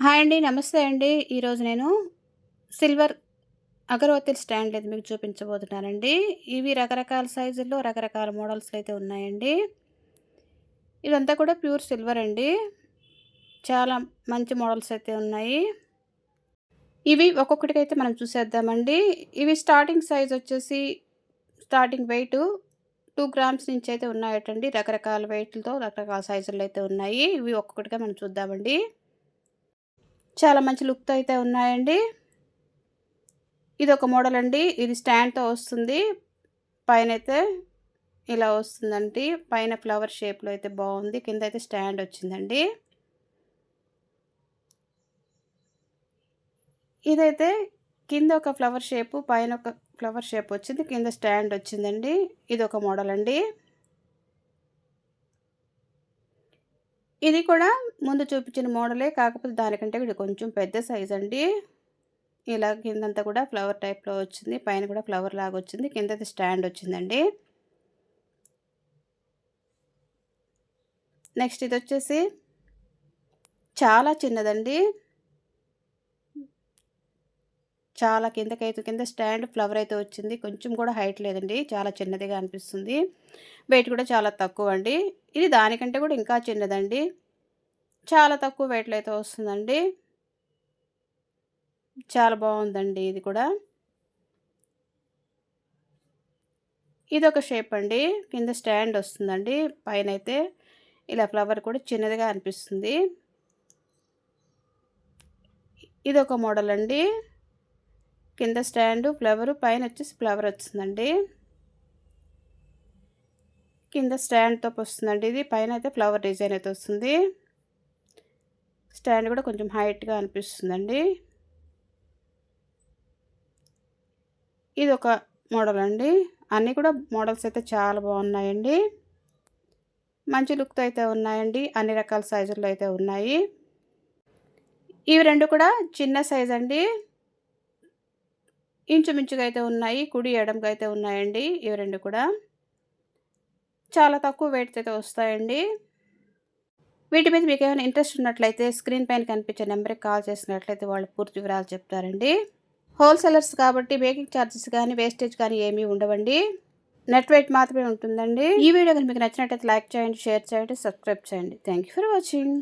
Hi అండి నమస్తే అండి. ఈరోజు నేను సిల్వర్ అగరవత్తిల స్టాండ్ అయితే మీకు చూపించబోతున్నానండి. ఇవి రకరకాల సైజుల్లో రకరకాల మోడల్స్ అయితే ఉన్నాయండి. ఇదంతా కూడా ప్యూర్ సిల్వర్ అండి. చాలా మంచి మోడల్స్ అయితే ఉన్నాయి. ఇవి ఒక్కొక్కటికైతే మనం చూసేద్దామండి. ఇవి స్టార్టింగ్ సైజ్ వచ్చేసి స్టార్టింగ్ వెయిట్ టూ గ్రామ్స్ నుంచి అయితే ఉన్నాయటండి. రకరకాల వెయిట్లతో రకరకాల సైజుల్లో అయితే ఉన్నాయి. ఇవి ఒక్కొక్కటిగా మనం చూద్దామండి. చాలా మంచి లుక్తో అయితే ఉన్నాయండి. ఇది ఒక మోడల్ అండి. ఇది స్టాండ్తో వస్తుంది. పైన అయితే ఇలా వస్తుందండి. పైన ఫ్లవర్ షేప్లో అయితే బాగుంది. కింద అయితే స్టాండ్ వచ్చిందండి. ఇదైతే కింద ఒక ఫ్లవర్ షేపు పైన ఒక ఫ్లవర్ షేప్ వచ్చింది. కింద స్టాండ్ వచ్చిందండి. ఇది ఒక మోడల్ అండి. ఇది కూడా ముందు చూపించిన మోడలే కాకపోతే దానికంటే ఇది కొంచెం పెద్ద సైజ్ అండి. ఇలా కిందంతా కూడా ఫ్లవర్ టైప్లో వచ్చింది. పైన కూడా ఫ్లవర్ లాగా వచ్చింది. కింద స్టాండ్ వచ్చిందండి. నెక్స్ట్ ఇది వచ్చేసి చాలా చిన్నదండి. చాలా కిందకైతే కింద స్టాండ్ ఫ్లవర్ అయితే వచ్చింది. కొంచెం కూడా హైట్ లేదండి. చాలా చిన్నదిగా అనిపిస్తుంది. వెయిట్ కూడా చాలా తక్కువ అండి. ఇది దానికంటే కూడా ఇంకా చిన్నదండి. చాలా తక్కువ వెయిట్లో అయితే వస్తుందండి. చాలా బాగుందండి ఇది కూడా. ఇది ఒక షేప్ అండి. కింద స్టాండ్ వస్తుందండి. పైన అయితే ఇలా ఫ్లవర్ కూడా చిన్నదిగా అనిపిస్తుంది. ఇది ఒక మోడల్ అండి. కింద స్టాండ్ ఫ్లవర్ పైన వచ్చేసి ఫ్లవర్ వస్తుందండి. కింద స్టాండ్తో వస్తుందండి ఇది పైన అయితే ఫ్లవర్ డిజైన్ అయితే వస్తుంది. స్టాండ్ కూడా కొంచెం హైట్గా అనిపిస్తుందండి. ఇది ఒక మోడల్ అండి. అన్నీ కూడా మోడల్స్ అయితే చాలా బాగున్నాయండి. మంచి లుక్తో అయితే ఉన్నాయండి. అన్ని రకాల సైజుల్లో అయితే ఉన్నాయి. ఇవి రెండు కూడా చిన్న సైజ్ అండి. ఇంచుమించుగా అయితే ఉన్నాయి కుడి ఎడంగా అయితే ఉన్నాయండి. ఇవి రెండు కూడా. చాలా తక్కువ వెయిట్ అయితే వస్తాయండి. వీటి మీద మీకు ఏమైనా ఇంట్రెస్ట్ ఉన్నట్లయితే స్క్రీన్ పైన కనిపించే నెంబర్కి కాల్ చేసినట్లయితే వాళ్ళు పూర్తి వివరాలు చెప్తారండి. హోల్సేలర్స్ కాబట్టి బేకింగ్ ఛార్జెస్ కానీ వేస్టేజ్ కానీ ఏమీ ఉండవండి. నెట్ వెయిట్ మాత్రమే ఉంటుందండి. ఈ వీడియో కానీ మీకు నచ్చినట్లయితే లైక్ చేయండి షేర్ చేయండి సబ్స్క్రైబ్ చేయండి. Thank for watching